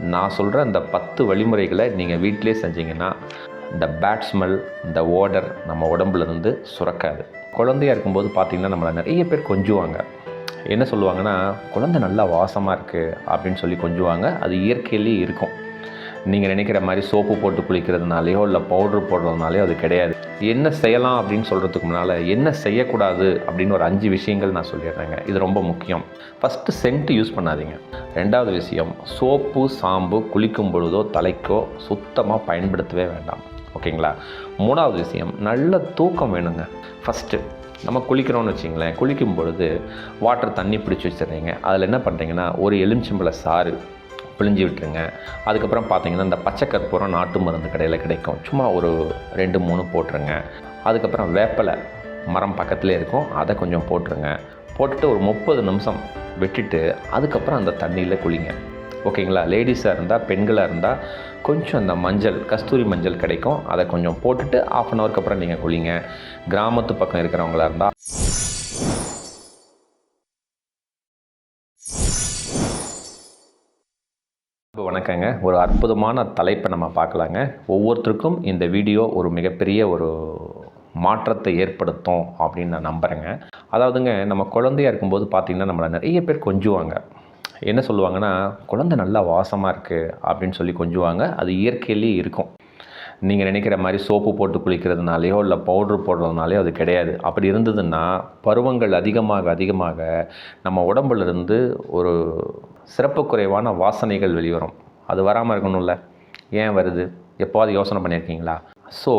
நான் சொல்கிற அந்த பத்து வழிமுறைகளை நீங்கள் வீட்டிலே செஞ்சீங்கன்னா இந்த பேட் ஸ்மெல் இந்த ஓடர் நம்ம உடம்புலேருந்து சுரக்காது. குழந்தையா இருக்கும்போது பார்த்திங்கன்னா நம்மளை நிறைய பேர் கொஞ்சுவாங்க. என்ன சொல்லுவாங்கன்னா குழந்தை நல்லா வாசமாக இருக்குது அப்படின்னு சொல்லி கொஞ்சுவாங்க. அது இயற்கையிலேயே இருக்கும். நீங்கள் நினைக்கிற மாதிரி சோப்பு போட்டு குளிக்கிறதுனாலையோ இல்லை பவுட்ரு போடுறதுனாலையோ அது கிடையாது. என்ன செய்யலாம் அப்படின்னு சொல்கிறதுக்கு முன்னால் என்ன செய்யக்கூடாது அப்படின்னு ஒரு அஞ்சு விஷயங்கள் நான் சொல்லிடுறேங்க. இது ரொம்ப முக்கியம். ஃபஸ்ட்டு சென்ட் யூஸ் பண்ணாதீங்க. ரெண்டாவது விஷயம் சோப்பு சாம்பு குளிக்கும் பொழுதோ தலைக்கோ சுத்தமாக பயன்படுத்தவே வேண்டாம். ஓகேங்களா? மூணாவது விஷயம் நல்ல தூக்கம் வேணுங்க. ஃபஸ்ட்டு நம்ம குளிக்கிறோம்னு வச்சிங்களேன் குளிக்கும் பொழுது வாட்டர் தண்ணி பிடிச்சி வச்சிடுறீங்க. அதில் என்ன பண்ணுறீங்கன்னா ஒரு எலுமிச்சம்பழ சாறு பிழிஞ்சு விட்டுருங்க. அதுக்கப்புறம் பார்த்தீங்கன்னா இந்த பச்சை கற்பூரம் நாட்டு மருந்து கடையில் கிடைக்கும். சும்மா ஒரு ரெண்டு மூணு போட்டுருங்க. அதுக்கப்புறம் வேப்பலை மரம் பக்கத்துலேயே இருக்கும். அதை கொஞ்சம் போட்டுருங்க. போட்டுட்டு ஒரு முப்பது நிமிஷம் விட்டுட்டு அதுக்கப்புறம் அந்த தண்ணியில் குளிங்க. ஓகேங்களா? லேடிஸாக இருந்தால் பெண்களாக இருந்தால் கொஞ்சம் அந்த மஞ்சள் கஸ்தூரி மஞ்சள் கிடைக்கும். அதை கொஞ்சம் போட்டுட்டு ஆஃப் அன் ஹவருக்கு அப்புறம் நீங்கள் குளிங்க. கிராமத்து பக்கம் இருக்கிறவங்களா இருந்தால் இப்போ வணக்கங்க. ஒரு அற்புதமான தலைப்பை நம்ம பார்க்கலாங்க. ஒவ்வொருத்தருக்கும் இந்த வீடியோ ஒரு மிகப்பெரிய ஒரு மாற்றத்தை ஏற்படுத்தும் அப்படின்னு நான் நம்புகிறேங்க அதாவதுங்க நம்ம குழந்தையா இருக்கும்போது பார்த்திங்கன்னா நம்மளை நிறைய பேர் கொஞ்சுவாங்க. என்ன சொல்லுவாங்கன்னா குழந்தை நல்லா வாசமாக இருக்குது அப்படின்னு சொல்லி கொஞ்சுவாங்க. அது இயற்கையிலேயே இருக்கும். நீங்கள் நினைக்கிற மாதிரி சோப்பு போட்டு குளிக்கிறதுனாலையோ இல்லை பவுட்ரு போடுறதுனாலையோ அது கிடையாது. அப்படி இருந்ததுன்னா பருவங்கள் அதிகமாக அதிகமாக நம்ம உடம்புல இருந்து ஒரு சிறப்பு குறைவான வாசனைகள் வெளிவரும். அது வராமல் இருக்கணும்ல. ஏன் வருது? எப்போது யோசனை பண்ணியிருக்கீங்களா? ஸோ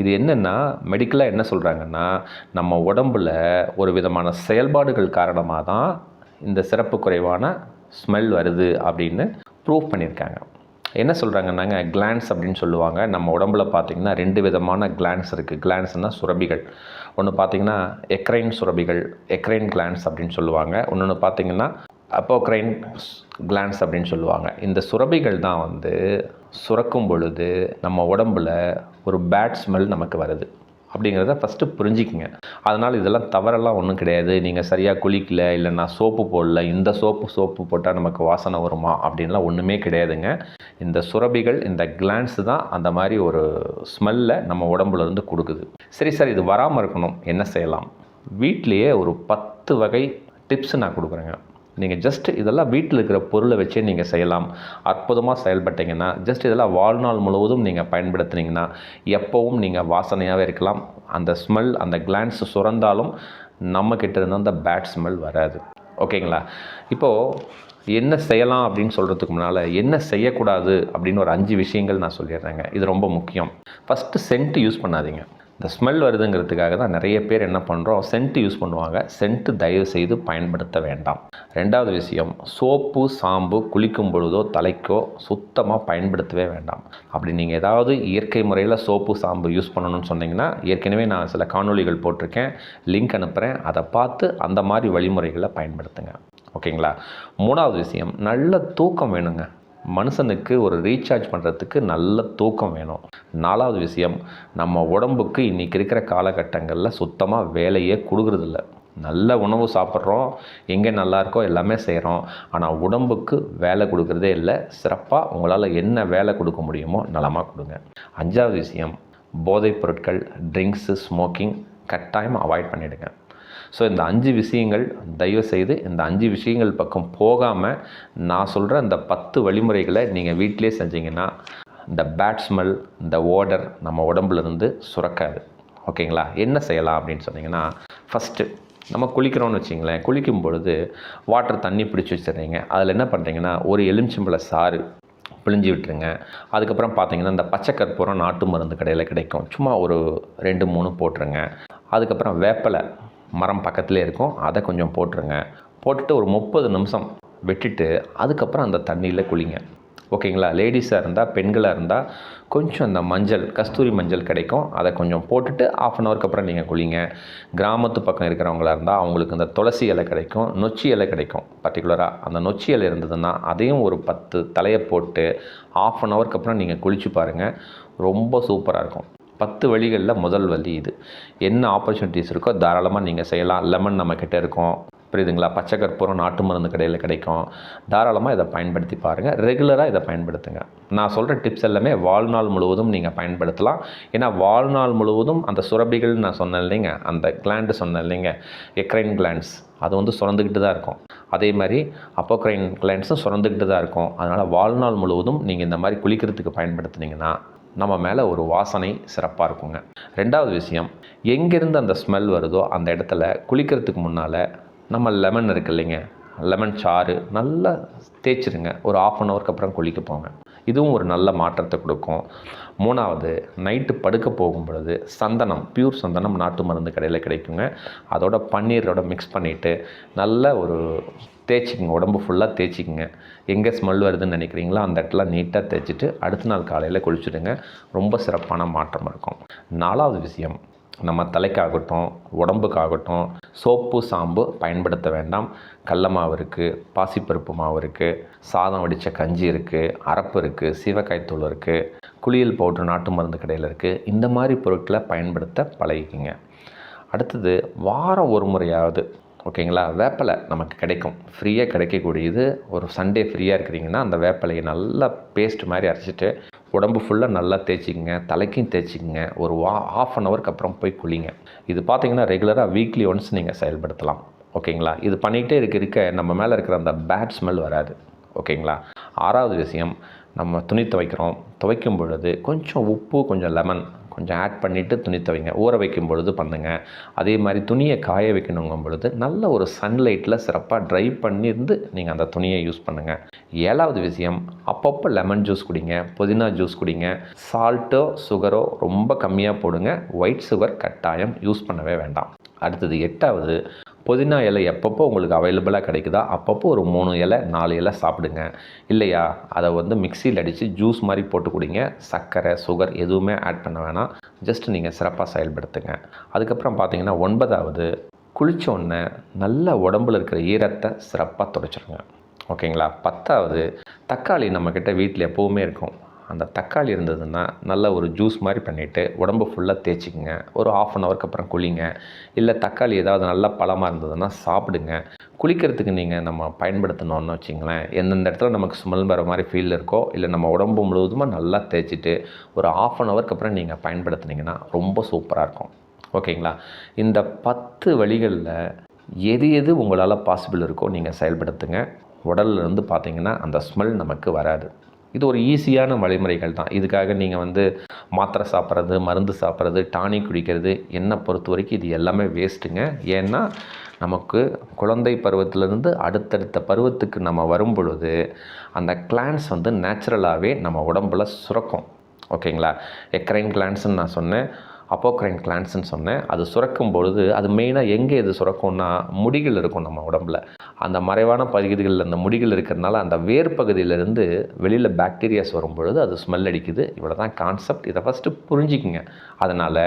இது என்னென்னா மெடிக்கலாக என்ன சொல்கிறாங்கன்னா நம்ம உடம்புல ஒரு விதமான செயல்பாடுகள் காரணமாக தான் இந்த சிறப்பு குறைவான ஸ்மெல் வருது அப்படின்னு ப்ரூவ் பண்ணியிருக்காங்க. என்ன சொல்கிறாங்கன்னாங்க கிளான்ஸ் அப்படின்னு சொல்லுவாங்க. நம்ம உடம்புல பார்த்திங்கன்னா ரெண்டு விதமான கிளான்ஸ் இருக்குது கிளான்ஸ்னால் சுரபிகள் ஒன்று பார்த்திங்கன்னா எக்ரைன் சுரபிகள் எக்ரைன் கிளான்ஸ் அப்படின்னு சொல்லுவாங்க. ஒன்று ஒன்று பார்த்திங்கன்னா அப்போக்ரைன் கிளான்ஸ் அப்படின்னு சொல்லுவாங்க. இந்த சுரபிகள் தான் வந்து சுரக்கும் பொழுது நம்ம உடம்பில் ஒரு பேட் ஸ்மெல் நமக்கு வருது. அப்படிங்கிறத ஃபஸ்ட்டு புரிஞ்சிக்கங்க. அதனால் இதெல்லாம் தவறெல்லாம் ஒன்றும் கிடையாது. நீங்கள் சரியாக குளிக்கல இல்லை நான் சோப்பு போடல இந்த சோப்பு சோப்பு போட்டால் நமக்கு வாசனை வருமா? அப்படின்லாம் ஒன்றுமே கிடையாதுங்க. இந்த சுரபிகள் இந்த கிளான்ஸ் தான் அந்த மாதிரி ஒரு ஸ்மெல்லை நம்ம உடம்புலேருந்து கொடுக்குது. சரி சார் இது வராமல் இருக்கணும். என்ன செய்யலாம்? வீட்லேயே ஒரு பத்து வகை டிப்ஸ் நான் கொடுக்குறேங்க. நீங்கள் ஜஸ்ட் இதெல்லாம் வீட்டில் இருக்கிற பொருளை வச்சே நீங்கள் செய்யலாம். அற்புதமாக செயல்பட்டீங்கன்னா ஜஸ்ட் இதெல்லாம் வாழ்நாள் முழுவதும் நீங்கள் பயன்படுத்துனீங்கன்னா எப்போவும் நீங்கள் வாசனையாகவே இருக்கலாம். அந்த ஸ்மெல் அந்த கிளான்ஸ் சுரந்தாலும் நம்மக்கிட்ட இருந்து அந்த பேட் ஸ்மெல் வராது. ஓகேங்களா இப்போது என்ன செய்யலாம் அப்படின்னு சொல்கிறதுக்கு முன்னால் என்ன செய்யக்கூடாது அப்படின்னு ஒரு அஞ்சு விஷயங்கள் நான் சொல்லிடுறேங்க. இது ரொம்ப முக்கியம். ஃபஸ்ட்டு சென்ட் யூஸ் பண்ணாதீங்க. இந்த ஸ்மெல் வருதுங்கிறதுக்காக தான் நிறைய பேர் என்ன பண்ணுறோம் சென்ட் யூஸ் பண்ணுவாங்க. சென்ட்டு தயவு செய்து பயன்படுத்த வேண்டாம். ரெண்டாவது விஷயம் சோப்பு சாம்பு குளிக்கும் பொழுதோ தலைக்கோ சுத்தமாக பயன்படுத்தவே வேண்டாம். அப்படி நீங்கள் ஏதாவது இயற்கை முறையில் சோப்பு சாம்பு யூஸ் பண்ணணும்னு சொன்னீங்கன்னா ஏற்கனவே நான் சில காணொளிகள் போட்டிருக்கேன். லிங்க் அனுப்புகிறேன் அதை பார்த்து அந்த மாதிரி வழிமுறைகளை பயன்படுத்துங்க. ஓகேங்களா? மூணாவது விஷயம் நல்ல தூக்கம் வேணுங்க. மனுஷனுக்கு ஒரு ரீசார்ஜ் பண்ணுறதுக்கு நல்ல தூக்கம் வேணும். நாலாவது விஷயம் நம்ம உடம்புக்கு இன்றைக்கி இருக்கிற காலகட்டங்களில் சுத்தமாக வேலையே கொடுக்குறதில்ல. நல்ல உணவு சாப்பிட்றோம் எங்கே நல்லா இருக்கோ எல்லாமே செய்கிறோம். ஆனால் உடம்புக்கு வேலை கொடுக்குறதே இல்லை சிறப்பாக உங்களால் என்ன வேலை கொடுக்க முடியுமோ நலமாக கொடுங்க. அஞ்சாவது விஷயம் போதைப் பொருட்கள் ட்ரிங்க்ஸு ஸ்மோக்கிங் கட்டாயமாக அவாய்ட் பண்ணிவிடுங்க ஸோ இந்த அஞ்சு விஷயங்கள் தயவு செய்து இந்த அஞ்சு விஷயங்கள் பக்கம் போகாமல் நான் சொல்கிற இந்த பத்து வழிமுறைகளை நீங்கள் வீட்டிலே செஞ்சீங்கன்னா இந்த பேட் ஸ்மெல் இந்த ஓடர் நம்ம உடம்புல இருந்து சுரக்காது. ஓகேங்களா? என்ன செய்யலாம் அப்படின்னு சொன்னிங்கன்னா ஃபஸ்ட்டு நம்ம குளிக்கிறோம்னு வச்சிங்களேன் குளிக்கும் பொழுது வாட்டர் தண்ணி பிடிச்சி வச்சிடுறீங்க. அதில் என்ன பண்ணுறீங்கன்னா ஒரு எலுமிச்சம்பழ சாறு பிழிஞ்சு விட்டுருங்க. அதுக்கப்புறம் பார்த்தீங்கன்னா இந்த பச்சை கற்பூரம் நாட்டு மருந்து கடையில் கிடைக்கும். சும்மா ஒரு ரெண்டு மூணு போட்டுருங்க. அதுக்கப்புறம் வேப்பலை மரம் பக்கத்துலேயே இருக்கும். அதை கொஞ்சம் போட்டுருங்க. போட்டுட்டு ஒரு முப்பது நிமிஷம் வெட்டிட்டு அதுக்கப்புறம் அந்த தண்ணியில் குளிங்க. ஓகேங்களா? லேடிஸாக இருந்தால் பெண்களாக இருந்தால் கொஞ்சம் அந்த மஞ்சள் கஸ்தூரி மஞ்சள் கிடைக்கும். அதை கொஞ்சம் போட்டுட்டு ஆஃப் அன் ஹவருக்கு அப்புறம் நீங்கள் குளிங்க. கிராமத்து பக்கம் இருக்கிறவங்களா இருந்தால் அவங்களுக்கு இந்த துளசி இலை கிடைக்கும் நொச்சி இலை கிடைக்கும். பர்டிகுலராக அந்த நொச்சி இலை இருந்ததுன்னா அதையும் ஒரு பத்து தலையை போட்டு ஆஃப் அன் ஹவருக்கு அப்புறம் நீங்கள் குளிச்சு பாருங்கள் ரொம்ப சூப்பராக இருக்கும். பத்து வழிகளில் முதல் வழி இது. என்ன ஆப்பர்ச்சுனிட்டிஸ் இருக்கோ தாராளமாக நீங்கள் செய்யலாம். லெமன் நம்மக்கிட்ட இருக்கும். புரியுதுங்களா? பச்சை கற்பூரம் நாட்டு மருந்து கடையில் கிடைக்கும். தாராளமாக இதை பயன்படுத்தி பாருங்கள் ரெகுலராக இதை பயன்படுத்துங்க. நான் சொல்கிற டிப்ஸ் எல்லாமே வாழ்நாள் முழுவதும் நீங்கள் பயன்படுத்தலாம். ஏன்னா வாழ்நாள் முழுவதும் அந்த சுரபிகள் நான் சொன்னேன் இல்லைங்க. அந்த கிளாண்டு சொன்னேன் இல்லைங்க. எக்ரைன் கிளாண்ட்ஸ் அது வந்து சுரந்துக்கிட்டு தான் இருக்கும். அதே மாதிரி அப்போக்ரைன் கிளாண்ட்ஸும் சுரந்துக்கிட்டு தான் இருக்கும். அதனால் வாழ்நாள் முழுவதும் நீங்கள் இந்த மாதிரி குளிக்கிறதுக்கு பயன்படுத்துனீங்கன்னா நம்ம மேலே ஒரு வாசனை சிறப்பாக இருக்குங்க. ரெண்டாவது விஷயம் எங்கேருந்து அந்த ஸ்மெல் வருதோ அந்த இடத்துல குளிக்கிறதுக்கு முன்னால் நம்ம லெமன் இருக்கு இல்லைங்க. லெமன் சாறு நல்லா தேய்ச்சிருங்க. ஒரு ஆஃப் அன் ஹவருக்கு அப்புறம் குளிக்க போங்க. இதுவும் ஒரு நல்ல மாற்றத்தை கொடுக்கும். மூணாவது நைட்டு படுக்க போகும் பொழுது சந்தனம் பியூர் சந்தனம் நாட்டு மருந்து கடையில் கிடைக்குங்க. அதோட பன்னீரோட மிக்ஸ் பண்ணிவிட்டு நல்ல ஒரு தேய்ச்சிக்கங்க. உடம்பு ஃபுல்லாக தேய்ச்சிக்கங்க. எங்கே ஸ்மெல் வருதுன்னு நினைக்கிறீங்களோ அந்த இடத்துல நீட்டாக தேய்ச்சிட்டு அடுத்த நாள் காலையில் குளிச்சுடுங்க. ரொம்ப சிறப்பான மாற்றம் இருக்கும். நாலாவது விஷயம் நம்ம தலைக்காகட்டும் உடம்புக்காகட்டும் சோப்பு சாம்பு பயன்படுத்த வேண்டாம். கடல மாவு இருக்குது பாசிப்பருப்பு மாவு இருக்குது சாதம் வடித்த கஞ்சி இருக்குது அரப்பு இருக்குது சீவக்காய் தூள் இருக்குது குளியல் பவுட்ரு நாட்டு மருந்து கடையில் இருக்குது இந்த மாதிரி பொருட்களை பயன்படுத்த பழகிக்கிங்க. அடுத்தது வாரம் ஒரு முறையாவது ஓகேங்களா? வேப்பிலை நமக்கு கிடைக்கும். ஃப்ரீயாக கிடைக்கக்கூடியது. ஒரு சண்டே ஃப்ரீயாக இருக்கிறீங்கன்னா அந்த வேப்பிலையை நல்லா பேஸ்ட் மாதிரி அரைச்சிட்டு உடம்பு ஃபுல்லாக நல்லா தேய்ச்சிக்கங்க. தலைக்கும் தேய்ச்சிக்கங்க. ஒரு வா ஆஃப் அன் ஹவருக்கு அப்புறம் போய் குளிங்க. இது பார்த்தீங்கன்னா ரெகுலராக வீக்லி ஒன்ஸ் நீங்கள் செயல்படுத்தலாம். ஓகேங்களா? இது பண்ணிகிட்டே இருக்க இருக்க நம்ம மேலே இருக்கிற அந்த பேட் ஸ்மெல் வராது. ஓகேங்களா? ஆறாவது விஷயம் நம்ம துணி துவைக்கிறோம். துவைக்கும் பொழுது கொஞ்சம் உப்பு கொஞ்சம் லெமன் கொஞ்சம் ஆட் பண்ணிவிட்டு துணி துவைங்க. ஊற வைக்கும் பொழுது பண்ணுங்கள் அதே மாதிரி துணியை காய வைக்கணுங்கும் பொழுது நல்ல ஒரு சன்லைட்டில் சிறப்பாக ட்ரை பண்ணியிருந்து நீங்கள் அந்த துணியை யூஸ் பண்ணுங்கள் ஏழாவது விஷயம் அப்பப்போ லெமன் ஜூஸ் குடிங்க புதினா ஜூஸ் குடிங்க சால்ட்டோ சுகரோ ரொம்ப கம்மியாக போடுங்க. ஒயிட் சுகர் கட்டாயம் யூஸ் பண்ணவே வேண்டாம். அடுத்தது எட்டாவது புதினா இலை எப்பப்போ உங்களுக்கு அவைலபிளாக கிடைக்குதா அப்பப்போ ஒரு மூணு இலை நாலு இலை சாப்பிடுங்க. இல்லையா? அதை வந்து மிக்சியில் அடித்து ஜூஸ் மாதிரி போட்டு குடிங்க. சர்க்கரை சுகர் எதுவுமே ஆட் பண்ண வேணாம். ஜஸ்ட் நீங்கள் சிறப்பாக செயல்படுத்துங்க. அதுக்கப்புறம் பார்த்தீங்கன்னா ஒன்பதாவது குளித்தோடனே உடனே நல்ல உடம்புல இருக்கிற ஈரத்தை சிறப்பாக துடைச்சிருங்க. ஓகேங்களா? பத்தாவது தக்காளி நம்மக்கிட்ட வீட்டில் எப்போவுமே இருக்கும். அந்த தக்காளி இருந்ததுன்னா நல்ல ஒரு ஜூஸ் மாதிரி பண்ணிவிட்டு உடம்பு ஃபுல்லாக தேய்ச்சிக்கங்க. ஒரு ஆஃப் அன் ஹவருக்கு அப்புறம் குளிங்க. இல்லை தக்காளி ஏதாவது நல்ல பழமாக இருந்ததுன்னா சாப்பிடுங்க. குளிக்கிறதுக்கு நீங்கள் நம்ம பயன்படுத்தணும்னு வச்சிங்களேன். எந்தெந்த இடத்துல நமக்கு ஸ்மெல் வர மாதிரி ஃபீல் இருக்கோ இல்லை நம்ம உடம்பு முழுவதுமாக நல்லா தேய்ச்சிட்டு ஒரு ஆஃப் அன் ஹவருக்கு அப்புறம் நீங்கள் பயன்படுத்துனீங்கன்னா ரொம்ப சூப்பராக இருக்கும். ஓகேங்களா? இந்த பத்து வழிகளில் எது எது உங்களால் பாசிபிள் இருக்கோ நீங்கள் செயல்படுத்துங்க. உடல்ல இருந்து பார்த்தீங்கன்னா அந்த ஸ்மெல் நமக்கு வராது. இது ஒரு ஈஸியான வழிமுறைகள் தான். இதுக்காக நீங்கள் வந்து மாத்திரை சாப்பிட்றது மருந்து சாப்பிட்றது டானிக் குடிக்கிறது என்னை பொறுத்த வரைக்கும் இது எல்லாமே வேஸ்ட்டுங்க ஏன்னா நமக்கு குழந்தை பருவத்திலேருந்து அடுத்தடுத்த பருவத்துக்கு நம்ம வரும் பொழுது அந்த கிளான்ஸ் வந்து நேச்சுரலாகவே நம்ம உடம்புல சுரக்கும். ஓகேங்களா? எக்ரைன் கிளான்ஸ்னு நான் சொன்னேன். அப்போக்ரைன் கிளான்ஸ்னு சொன்னேன். அது சுரக்கும் பொழுது அது மெயினாக எங்கே இது சுரக்கும்னா முடிகள் இருக்கும் நம்ம உடம்புல. அந்த மறைவான பகுதிகளில் அந்த முடிகள் இருக்கிறதுனால அந்த வேர் பகுதியிலேருந்து வெளியில் பாக்டீரியாஸ் வரும் பொழுது அது ஸ்மெல் அடிக்குது. இவ்வளோ தான் கான்செப்ட் இதை ஃபஸ்ட்டு புரிஞ்சிக்கிங்க. அதனால்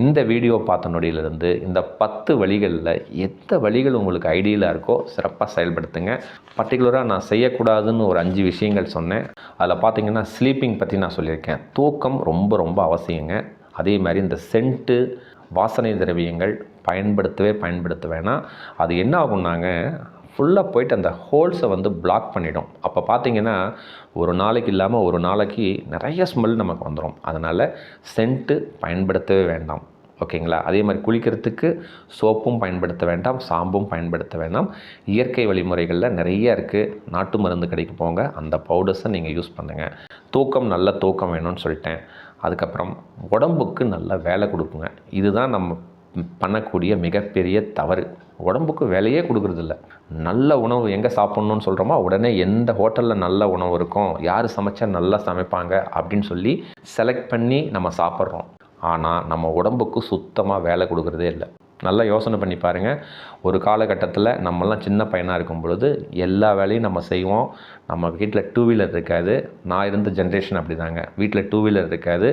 இந்த வீடியோ பார்த்த நொடியிலிருந்து இந்த பத்து வழிகளில் எந்த வழிகள் உங்களுக்கு ஐடியலாக இருக்கோ சிறப்பாக செயல்படுத்துங்க. பர்டிகுலராக நான் செய்யக்கூடாதுன்னு ஒரு அஞ்சு விஷயங்கள் சொன்னேன். அதில் பார்த்தீங்கன்னா ஸ்லீப்பிங் பற்றி நான் சொல்லியிருக்கேன். தூக்கம் ரொம்ப ரொம்ப அவசியங்க. அதே மாதிரி இந்த சென்ட்டு வாசனை திரவியங்கள் பயன்படுத்தவே பயன்படுத்த வேணாம். அது என்ன ஆகும்னாங்க ஃபுல்லாக போயிட்டு அந்த ஹோல்ஸை வந்து பிளாக் பண்ணிடும். அப்போ பார்த்தீங்கன்னா ஒரு நாளைக்கு இல்லாமல் ஒரு நாளைக்கு நிறைய ஸ்மெல் நமக்கு வந்துடும் அதனால் சென்ட்டு பயன்படுத்தவே வேண்டாம். ஓகேங்களா? அதே மாதிரி குளிக்கிறதுக்கு சோப்பும் பயன்படுத்த வேண்டாம் சாம்பும் பயன்படுத்த வேண்டாம். இயற்கை வழிமுறைகளில் நிறைய இருக்குது நாட்டு மருந்து கடைக்கு போங்க. அந்த பவுடர்ஸை நீங்கள் யூஸ் பண்ணுங்கள் தூக்கம் நல்ல தூக்கம் வேணும்னு சொல்லிட்டேன். அதுக்கப்புறம் உடம்புக்கு நல்ல வேலை கொடுக்குங்க. இதுதான் நம்ம பண்ணக்கூடிய மிகப்பெரிய தவறு. உடம்புக்கு வேலையே கொடுக்குறதில்ல. நல்ல உணவு எங்கே சாப்பிட்ணுன்னு சொல்கிறோமோ உடனே எந்த ஹோட்டலில் நல்ல உணவு இருக்கும் யார் சமைச்சா நல்லா சமைப்பாங்க அப்படின்னு சொல்லி செலக்ட் பண்ணி நம்ம சாப்பிட்றோம். ஆனால் நம்ம உடம்புக்கு சுத்தமாக வேலை கொடுக்குறதே இல்லை. நல்லா யோசனை பண்ணி பாருங்கள் ஒரு காலகட்டத்தில் நம்மலாம் சின்ன பையனாக இருக்கும் பொழுது எல்லா வேலையும் நம்ம செய்வோம். நம்ம வீட்டில் டூ வீலர் இருக்காது. நான் இருந்த ஜென்ரேஷன் அப்படி தாங்க வீட்டில் டூ வீலர் இருக்காது.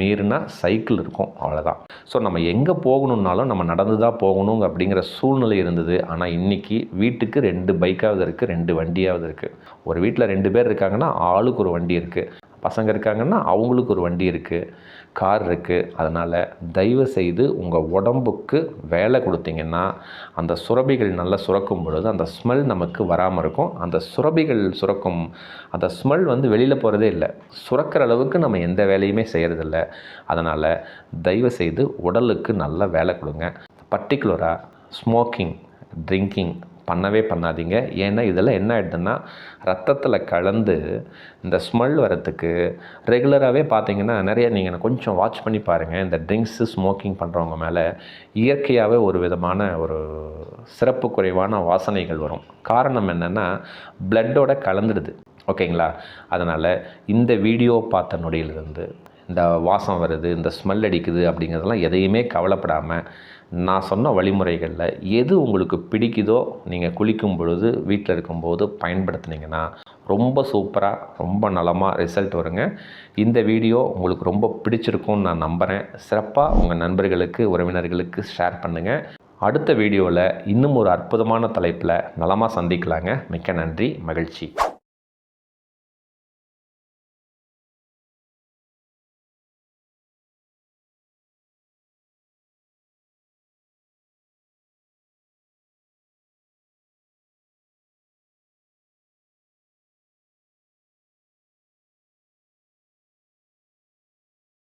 மீறினா சைக்கிள் இருக்கும். அவ்வளோதான் ஸோ நம்ம எங்கே போகணுன்னாலும் நம்ம நடந்து தான் போகணும் அப்படிங்கிற சூழ்நிலை இருந்தது. ஆனால் இன்றைக்கி வீட்டுக்கு ரெண்டு பைக்காவது இருக்குது ரெண்டு வண்டியாவது இருக்குது ஒரு வீட்டில் ரெண்டு பேர் இருக்காங்கன்னா ஆளுக்கு ஒரு வண்டி இருக்குது பசங்க இருக்காங்கன்னா அவங்களுக்கு ஒரு வண்டி இருக்குது கார் இருக்குது அதனால் தயவு செய்து உங்கள் உடம்புக்கு வேலை கொடுத்தீங்கன்னா அந்த சுரபிகள் நல்லா சுரக்கும் பொழுது அந்த ஸ்மெல் நமக்கு வராமல் இருக்கும். அந்த சுரபிகள் சுரக்கும் அந்த ஸ்மெல் வந்து வெளியில் போகிறதே இல்லை. சுரக்கிற அளவுக்கு நம்ம எந்த வேலையுமே செய்கிறதில்ல அதனால் தயவு செய்து உடலுக்கு நல்ல வேலை கொடுங்க. பர்டிகுலராக ஸ்மோக்கிங் ட்ரிங்கிங் பண்ணவே பண்ணாதீங்க. ஏன்னா இதெல்லாம் என்ன ஆகிடுதுன்னா ரத்தத்தில் கலந்து இந்த ஸ்மெல் வரத்துக்கு ரெகுலராகவே பார்த்தீங்கன்னா நிறைய நீங்கள் கொஞ்சம் வாட்ச் பண்ணி பாருங்கள் இந்த ட்ரிங்க்ஸு ஸ்மோக்கிங் பண்ணுறவங்க மேலே இயற்கையாகவே ஒரு விதமான ஒரு சிறப்பு குறைவான வாசனைகள் வரும். காரணம் என்னென்னா பிளட்டோட கலந்துடுது. ஓகேங்களா? அதனால் இந்த வீடியோ பார்த்த நொடியிலிருந்து இந்த வாசம் வருது இந்த ஸ்மெல் அடிக்குது அப்படிங்கிறதெல்லாம் எதையுமே கவலைப்படாமல் நான் சொன்ன வழிமுறைகளில் எது உங்களுக்கு பிடிக்குதோ நீங்கள் குளிக்கும் பொழுது வீட்டில் இருக்கும்போது பயன்படுத்துனீங்கன்னா ரொம்ப சூப்பராக ரொம்ப நலமாக ரிசல்ட் வருங்க. இந்த வீடியோ உங்களுக்கு ரொம்ப பிடிச்சிருக்கும்னு நான் நம்புகிறேன் சிறப்பாக உங்கள் நண்பர்களுக்கு உறவினர்களுக்கு ஷேர் பண்ணுங்கள் அடுத்த வீடியோவில் இன்னும் ஒரு அற்புதமான தலைப்பில் நலமாக சந்திக்கலாங்க. மிக்க நன்றி மகிழ்ச்சி.